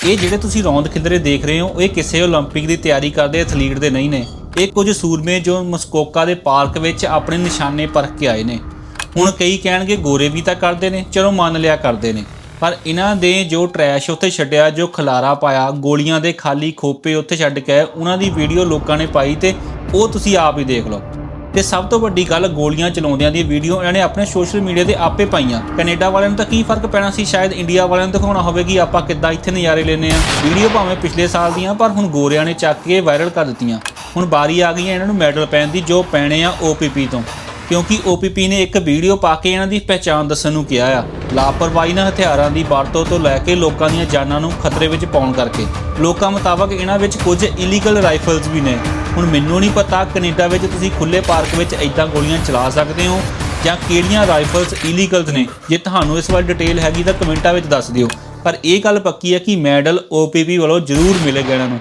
ਇਹ ਜਿਹੜੇ ਤੁਸੀਂ ਰੌਂਦ ਖਿੰਦਰੇ ਦੇਖ ਰਹੇ ਹੋ ਇਹ ਕਿਸੇ 올림픽 ਦੀ ਤਿਆਰੀ ਕਰਦੇ ਐਥਲੀਟ ਦੇ ਨਹੀਂ ਨੇ ਇਹ ਕੁਝ ਸੂਰਮੇ ਜੋ ਮਸਕੋਕਾ ਦੇ ਪਾਰਕ ਵਿੱਚ ਆਪਣੇ ਨਿਸ਼ਾਨੇ ਪਰਖ ਕੇ ਆਏ ਨੇ ਹੁਣ ਕਈ ਕਹਿਣਗੇ ਗੋਰੇ ਵੀ ਤਾਂ ਕਰਦੇ ਨੇ ਚਲੋ ਮੰਨ ਲਿਆ ਕਰਦੇ ਨੇ ਪਰ ਇਹਨਾਂ ਦੇ ਜੋ ਟਰੈਸ਼ ਉੱਥੇ ਛੱਡਿਆ ਜੋ ਖਲਾਰਾ ਪਾਇਆ ਗੋਲੀਆਂ ਦੇ ਖਾਲੀ ਖੋਪੇ ਉੱਥੇ ਛੱਡ ਕੇ ਆਏ, ਉਹਨਾਂ ਦੀ ਵੀਡੀਓ ਲੋਕਾਂ ਨੇ ਪਾਈ ਤੇ ਉਹ ਤੁਸੀਂ ਆਪ ਹੀ ਦੇਖ ਲਓ ਤੇ ਸਭ ਤੋਂ ਵੱਡੀ ਗੱਲ ਗੋਲੀਆਂ ਚਲਾਉਂਦਿਆਂ ਦੀ ਵੀਡੀਓ ਇਹਨਾਂ ਨੇ ਆਪਣੇ ਸੋਸ਼ਲ ਮੀਡੀਆ ਤੇ ਆਪੇ ਪਾਈਆਂ। ਕੈਨੇਡਾ ਵਾਲਿਆਂ ਨੂੰ ਤਾਂ ਕੀ ਫ਼ਰਕ ਪੈਣਾ ਸੀ? ਸ਼ਾਇਦ ਇੰਡੀਆ ਵਾਲਿਆਂ ਨੂੰ ਦਿਖਾਉਣਾ ਹੋਵੇ ਕਿ ਆਪਾਂ ਕਿੱਦਾਂ ਇੱਥੇ ਨਜ਼ਾਰੇ ਲੈਨੇ ਆ ਵੀਡੀਓ ਭਾਵੇਂ ਪਿਛਲੇ ਸਾਲ ਦੀਆਂ, ਪਰ ਹੁਣ ਗੋਰਿਆਂ ਨੇ ਚੱਕ ਕੇ ਵਾਇਰਲ ਕਰ ਦਿੱਤੀਆਂ। ਹੁਣ ਬਾਰੀ ਆ ਗਈ ਹੈ ਇਹਨਾਂ ਨੂੰ ਮੈਡਲ ਪੈਣ ਦੀ, ਜੋ ਪੈਣੇ ਆ OPP ਤੋਂ। ਕਿਉਂਕਿ OPP ਨੇ ਇੱਕ ਵੀਡੀਓ ਪਾ ਕੇ ਇਹਨਾਂ ਦੀ ਪਹਿਚਾਣ ਦੱਸਣ ਨੂੰ ਕਿਹਾ ਆ। ਲਾਪਰਵਾਹੀ ਨਾਲ ਹਥਿਆਰਾਂ ਦੀ ਵਰਤੋਂ ਤੋਂ ਲੈ ਕੇ ਲੋਕਾਂ ਦੀਆਂ ਜਾਨਾਂ ਨੂੰ ਖਤਰੇ ਵਿੱਚ ਪਾਉਣ ਕਰਕੇ। ਲੋਕਾਂ ਮੁਤਾਬਕ ਇਹਨਾਂ ਵਿੱਚ ਕੁਝ ਇਲੀਗਲ ਰਾਈਫਲਸ ਵੀ ਨੇ। ਹੁਣ ਮੈਨੂੰ ਨਹੀਂ ਪਤਾ ਕੈਨੇਡਾ ਵਿੱਚ ਤੁਸੀਂ ਖੁੱਲੇ ਪਾਰਕ ਵਿੱਚ ਇਦਾਂ ਗੋਲੀਆਂ ਚਲਾ ਸਕਦੇ ਹੋ ਜਾਂ ਕਿਹੜੀਆਂ ਰਾਈਫਲਸ ਇਲੀਗਲਸ ਨੇ। ਜੇ ਤੁਹਾਨੂੰ ਇਸ ਬਾਰੇ ਡਿਟੇਲ ਹੈਗੀ ਤਾਂ ਕਮੈਂਟਾਂ ਵਿੱਚ ਦੱਸ ਦਿਓ। ਪਰ ਇਹ ਗੱਲ ਪੱਕੀ ਹੈ ਕਿ ਮੈਡਲ OPP ਵੱਲੋਂ ਜ਼ਰੂਰ ਮਿਲੇਗਾ ਇਹਨਾਂ ਨੂੰ।